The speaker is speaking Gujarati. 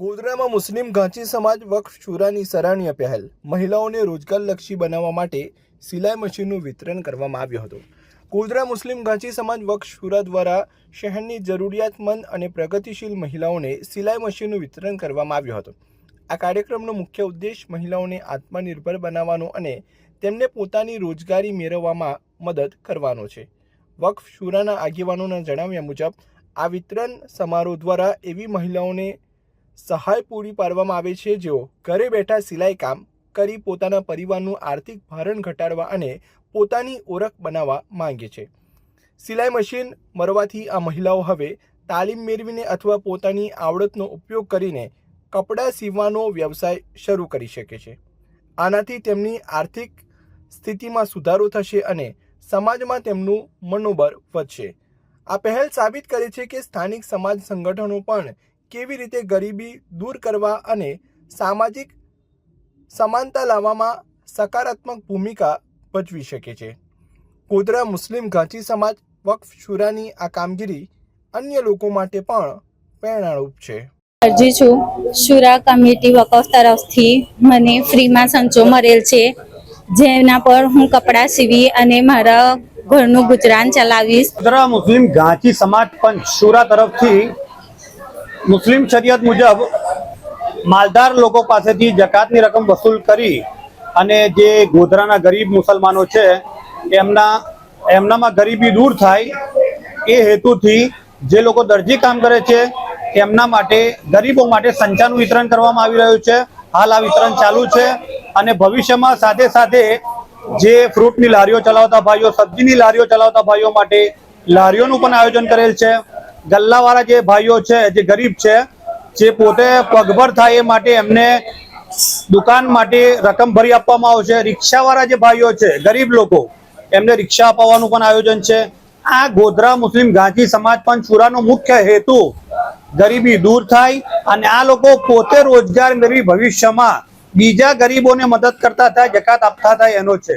ગોધરામાં મુસ્લિમ ઘાંચી સમાજ વક્ફ શુરાની સરાહનીય પહેલ મહિલાઓને રોજગારલક્ષી બનાવવા માટે સિલાઈ મશીનનું વિતરણ કરવામાં આવ્યું હતું. ગોધરા મુસ્લિમ ઘાંચી સમાજ વક્ફ શુરા દ્વારા શહેરની જરૂરિયાતમંદ અને પ્રગતિશીલ મહિલાઓને સિલાઈ મશીનનું વિતરણ કરવામાં આવ્યું હતું. આ કાર્યક્રમનો મુખ્ય ઉદ્દેશ મહિલાઓને આત્મનિર્ભર બનાવવાનો અને તેમને પોતાની રોજગારી મેળવવામાં મદદ કરવાનો છે. વક્ફ શુરાના આગેવાનોના જણાવ્યા મુજબ, આ વિતરણ સમારોહ દ્વારા એવી મહિલાઓને સહાય પૂરી પાડવામાં આવે છે. જેઓ ઘરે બેઠા સિલાઈ કામ કરી પોતાના પરિવારનું આર્થિક ભારણ ઘટાડવા અને પોતાની ઓળખ બનાવવા માંગે છે. સિલાઈ મશીન મરવાથી આ મહિલાઓ હવે તાલીમ મેળવીને અથવા પોતાની આવડતનો ઉપયોગ કરીને કપડાં સીવવાનો વ્યવસાય શરૂ કરી શકે છે. આનાથી તેમની આર્થિક સ્થિતિમાં સુધારો થશે અને સમાજમાં તેમનું મનોબળ વધશે. આ પહેલ સાબિત કરે છે કે સ્થાનિક સમાજ સંગઠનો પણ કેવી રીતે ગરીબી દૂર કરવા અને સામાજિક સમાનતા લાવવામાં સકારાત્મક ભૂમિકા ભજવી શકે છે. ગોધરા મુસ્લિમ ઘાંચી સમાજ વક્ફ શુરાની આ કામગીરી અન્ય લોકો માટે પણ પ્રેરણારૂપ છે. અરજી છું. શુરા કમિટી વકફ તરફથી મને ફ્રીમાં સંચો મળેલ છે. જેના પર હું કપડાં સીવી અને મારા ઘરનું ગુજરાન ચલાવીશ. મુસ્લિમ ગાંચી સમાજ પંચ શુરા તરફથી મુસ્લિમ શરિયત મુજબ માલદાર લોકો પાસેથી જકાતની રકમ વસૂલ કરી અને જે ગોધરાના ગરીબ મુસલમાનો છે, એમના, એમનામાં ગરીબી દૂર થાય એ હેતુથી જે લોકો દરજી કામ કરે છે, એમના માટે, ગરીબો માટે સંચાનું વિતરણ કરવામાં આવી રહ્યું છે. હાલ આ વિતરણ ચાલુ છે અને ભવિષ્યમાં સાથે સાથે જે ફ્રૂટની લારીઓ ચલાવતા ભાઈઓ, સબ્જીની લારીઓ ચલાવતા ભાઈઓ માટે લારીઓનું પણ આયોજન કરેલ છે. ગલ્લાવાળા જે ભાઈઓ છે, જે ગરીબ છે, જે પોતે પગભર થાય એ માટે એમને દુકાન માટે રકમ ભરી આપવામાં આવશે. રિક્ષાવાળા જે ભાઈઓ છે, ગરીબ લોકો, એમને રિક્ષા અપાવવાનું પણ આયોજન છે. આ ગોધરા મુસ્લિમ ગાંધી સમાજ પણ ચૂરાનો મુખ્ય હેતુ ગરીબી દૂર થાય અને આ લોકો પોતે રોજગાર મેળવી ભવિષ્યમાં બીજા ગરીબોને મદદ કરતા થાય, જકાત આપતા થાય એનો છે.